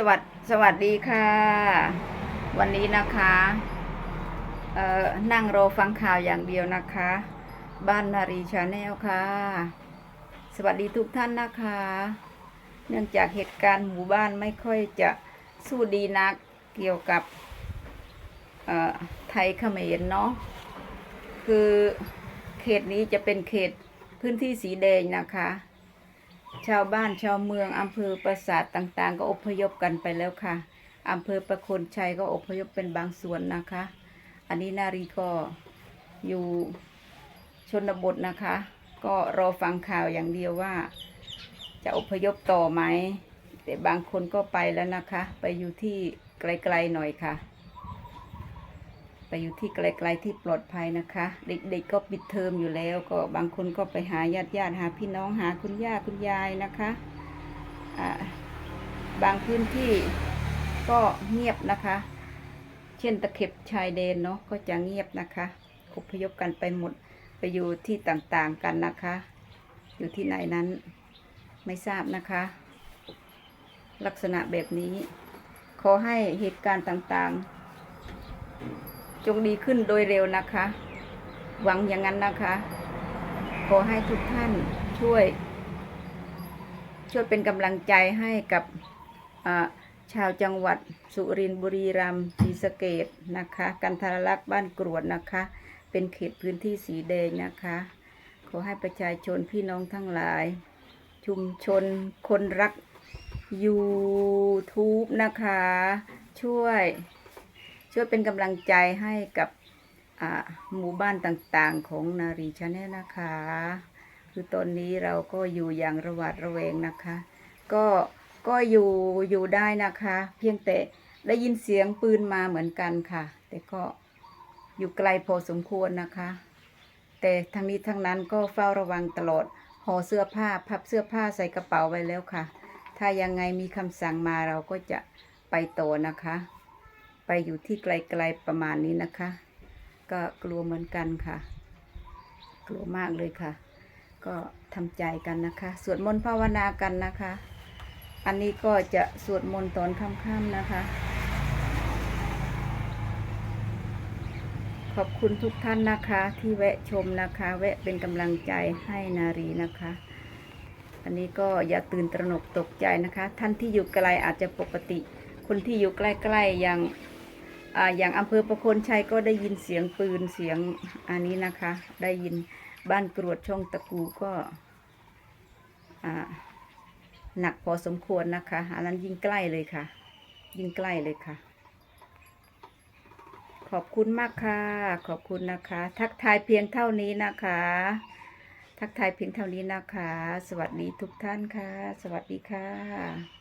สวัสดสวัสดีค่ะ วันนี้นะคะเอ่อนั่งรอฟังข่าวอย่างเดียวนะคะ บ้านนารีชาแนลค่ะ สวัสดีทุกท่านนะคะ เนื่องจากเหตุการณ์หมู่บ้านไม่ค่อยจะสู้ดีนักเกี่ยวกับเอ่อไทยเขมรเนาะคือเขตนี้จะเป็นเขตพื้นที่สีแดงนะคะ ชาวบ้านชาวเมืองอำเภอปราสาทต่างๆ ก็อพยพกันไปแล้วค่ะอำเภอประโคนชัยก็อพยพเป็นบางส่วนนะคะ อันนี้นารีก็อยู่ชนบทนะคะ ก็รอฟังข่าวอย่างเดียวว่า จะอพยพต่อไหมแต่บางคนก็ไปแล้วนะคะ ไปอยู่ที่ไกลๆหน่อยค่ะ ไปอยู่ที่ไกลๆที่ปลอดภัยนะคะ เด็กๆก็ปิดเทอมอยู่แล้ว ก็บางคนก็ไปหาญาติญาติๆหาพี่น้องหาคุณย่าคุณยายนะคะอ่าบางพื้นที่ก็เงียบนะคะ เช่นตะเข็บชายแดนเนาะก็จะเงียบนะคะอพยพกันไปหมดไปอยู่ที่ต่างๆกันนะคะ อยู่ที่ไหนนั้นไม่ทราบนะคะ ลักษณะแบบนี้ ขอให้เหตุการณ์ต่างๆ จงดีขึ้นโดยเร็วนะคะ หวังอย่างนั้นนะคะ ขอให้ทุกท่านช่วย ช่วยเป็นกำลังใจให้กับชาวจังหวัดสุรินทร์บุรีรัมย์ศรีสะเกดนะคะ กันทรลักษณ์บ้านกรวดนะคะ เป็นเขตพื้นที่สีแดงนะคะ ขอให้ประชาชนพี่น้องทั้งหลาย ชุมชนคนรัก YouTube นะคะ ช่วย ช่วยเป็นกำลังใจให้กับหมู่บ้านต่างๆของนารีชาแนลนะคะ คือตอนนี้เราก็อยู่อย่างระหวาดระแวงนะคะ ก็ก็อยู่อยู่ได้นะคะ เพียงแต่ได้ยินเสียงปืนมาเหมือนกันค่ะ แต่ก็อยู่ไกลพอสมควรนะคะ แต่ทั้งนี้ทั้งนั้นก็เฝ้าระวังตลอดห่อเสื้อผ้าพับเสื้อผ้าใส่กระเป๋าไว้แล้วค่ะ ถ้ายังไงมีคำสั่งมาเราก็จะไปต่อนะคะ ไปอยู่ที่ไกลๆประมาณนี้นะคะ ก็กลัวเหมือนกันค่ะ กลัวมากเลยค่ะ ก็ทำใจกันนะคะ สวดมนต์ภาวนากันนะคะ อันนี้ก็จะสวดมนต์ตอนค่ำๆนะคะ ขอบคุณทุกท่านนะคะ ที่แวะชมนะคะ แวะเป็นกำลังใจให้นารีนะคะอันนี้ก็อย่าตื่นตระหนกตกใจนะคะ ท่านที่อยู่ไกลอาจจะปกติ คนที่อยู่ใกล้ๆย่าง อย่างอำเภอประโคนชัยก็ได้ยินเสียงปืนเสียงอันนี้นะคะ ได้ยินบ้านกรวดช่องตะกูก็หนักพอสมควรนะคะอันนั้นยิ่งใกล้เลยค่ะ ยิ่งใกล้เลยค่ะ ขอบคุณมากค่ะ ขอบคุณนะคะ ทักทายเพียงเท่านี้นะคะ ทักทายเพียงเท่านี้นะคะ สวัสดีทุกท่านค่ะ สวัสดีค่ะ